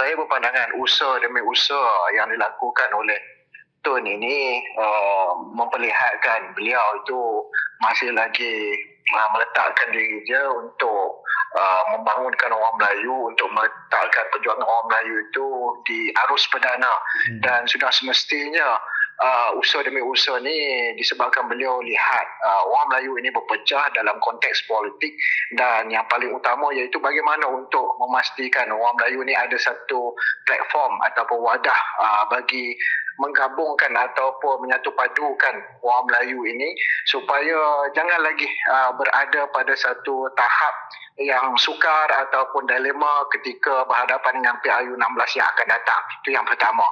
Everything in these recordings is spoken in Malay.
saya berpandangan usaha demi usaha yang dilakukan oleh Tun ini uh, memperlihatkan beliau itu masih lagi uh, meletakkan diri dia untuk uh, membangunkan orang Melayu untuk meletakkan perjuangan orang Melayu itu di arus perdana hmm. dan sudah semestinya uh, usaha demi usaha ni disebabkan beliau lihat uh, orang Melayu ini berpecah dalam konteks politik dan yang paling utama iaitu bagaimana untuk memastikan orang Melayu ini ada satu platform ataupun wadah uh, bagi menggabungkan ataupun menyatu padukan orang Melayu ini supaya jangan lagi uh, berada pada satu tahap yang sukar ataupun dilema ketika berhadapan dengan PIU 16 yang akan datang. Itu yang pertama.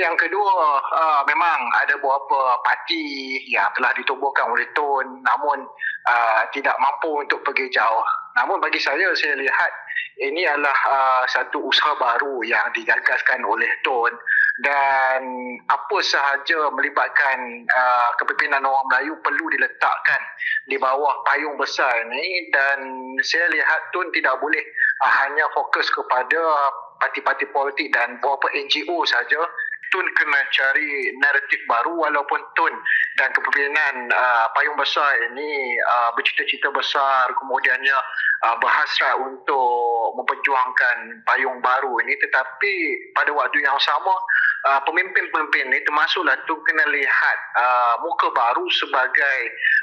Yang kedua, uh, memang ada beberapa parti yang telah ditubuhkan oleh Tun namun uh, tidak mampu untuk pergi jauh. Namun bagi saya, saya lihat ini adalah uh, satu usaha baru yang digagaskan oleh Tun dan apa sahaja melibatkan uh, kepimpinan orang Melayu perlu diletakkan di bawah payung besar ini dan saya lihat Tun tidak boleh uh, hanya fokus kepada parti-parti politik dan beberapa NGO saja Tun kena cari naratif baru walaupun Tun dan kepimpinan uh, payung besar ini uh, bercita-cita besar. Kemudiannya uh, berhasrat untuk memperjuangkan payung baru ini. Tetapi pada waktu yang sama uh, pemimpin-pemimpin ini termasuklah Tun kena lihat uh, muka baru sebagai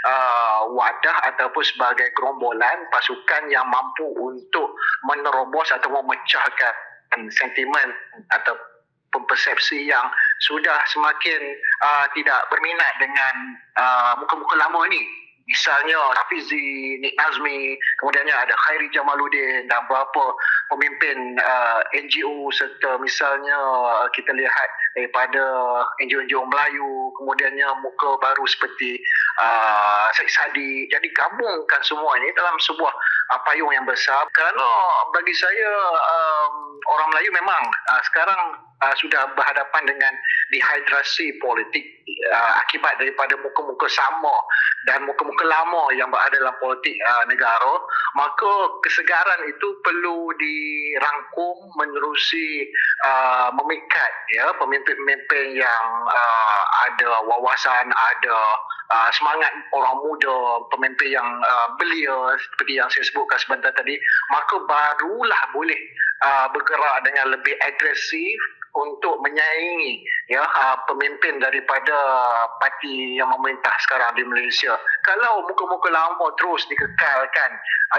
uh, wadah ataupun sebagai gerombolan pasukan yang mampu untuk menerobos atau memecahkan sentimen atau persepsi yang sudah semakin uh, tidak berminat dengan uh, muka-muka lama ini misalnya Hafizi, Nik Nazmi, kemudiannya ada Khairi Jamaluddin dan beberapa pemimpin uh, NGO serta misalnya kita lihat daripada NGO-NGO Melayu, kemudiannya muka baru seperti uh, Syed Sadi. Jadi gabungkan semua ini dalam sebuah uh, payung yang besar kerana bagi saya um, orang Melayu memang uh, sekarang uh, sudah berhadapan dengan dehidrasi politik uh, akibat daripada muka-muka sama dan muka-muka lama yang berada dalam politik uh, negara maka kesegaran itu perlu dirangkum menerusi uh, memikat ya pemimpin-pemimpin yang uh, ada wawasan ada uh, semangat orang muda pemimpin yang uh, belia seperti yang saya sebutkan sebentar tadi maka barulah boleh uh, bergerak dengan lebih agresif untuk menyaingi ya pemimpin daripada parti yang memerintah sekarang di Malaysia. Kalau muka-muka lama terus dikekalkan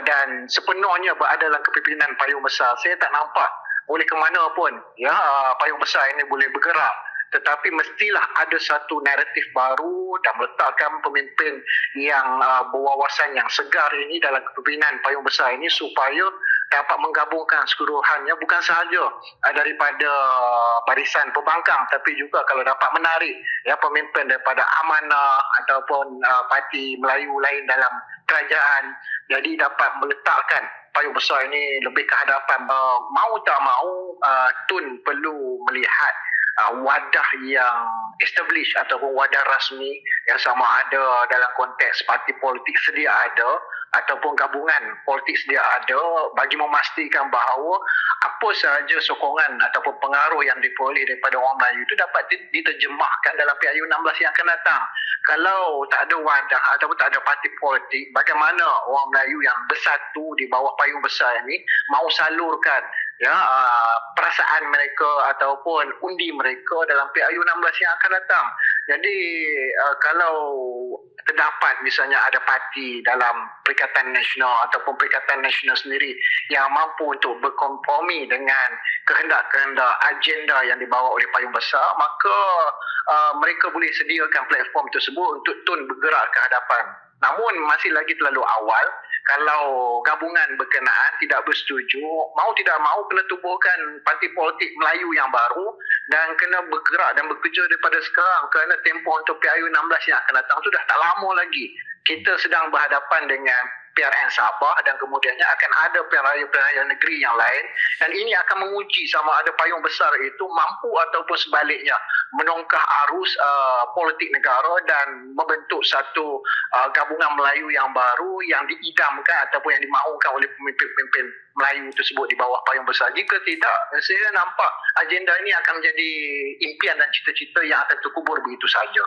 dan sepenuhnya berada dalam kepimpinan payung besar, saya tak nampak boleh ke mana pun ya payung besar ini boleh bergerak tetapi mestilah ada satu naratif baru dan meletakkan pemimpin yang uh, berwawasan yang segar ini dalam kepimpinan payung besar ini supaya dapat menggabungkan seluruhannya bukan sahaja uh, daripada barisan pembangkang tapi juga kalau dapat menarik ya pemimpin daripada amanah ataupun uh, parti Melayu lain dalam kerajaan. Jadi dapat meletakkan payung besar ini lebih ke hadapan uh, mau tak mau uh, Tun perlu melihat uh, wadah yang established ataupun wadah rasmi yang sama ada dalam konteks parti politik sedia ada ataupun gabungan politik sedia ada bagi memastikan bahawa apa sahaja sokongan ataupun pengaruh yang diperoleh daripada orang Melayu itu dapat diterjemahkan dalam PIU 16 yang akan datang. Kalau tak ada wadah ataupun tak ada parti politik, bagaimana orang Melayu yang bersatu di bawah payung besar ini mau salurkan ya uh, perasaan mereka ataupun undi mereka dalam PIU 16 yang akan datang. Jadi uh, kalau terdapat misalnya ada parti dalam Perikatan Nasional ataupun Perikatan Nasional sendiri yang mampu untuk berkompromi dengan kehendak-kehendak agenda yang dibawa oleh payung besar, maka uh, mereka boleh sediakan platform tersebut untuk tun bergerak ke hadapan. Namun masih lagi terlalu awal kalau gabungan berkenaan tidak bersetuju, mau tidak mau kena tubuhkan parti politik Melayu yang baru dan kena bergerak dan bekerja daripada sekarang kerana tempoh untuk PIU 16 yang akan datang sudah tak lama lagi. Kita sedang berhadapan dengan PRN Sabah dan kemudiannya akan ada pilihan-pilihan negeri yang lain dan ini akan menguji sama ada payung besar itu mampu ataupun sebaliknya menongkah arus uh, politik negara dan membentuk satu uh, gabungan Melayu yang baru yang diidamkan ataupun yang dimahukan oleh pemimpin-pemimpin Melayu tersebut di bawah payung besar. Jika tidak, saya nampak agenda ini akan menjadi impian dan cita-cita yang akan terkubur begitu saja.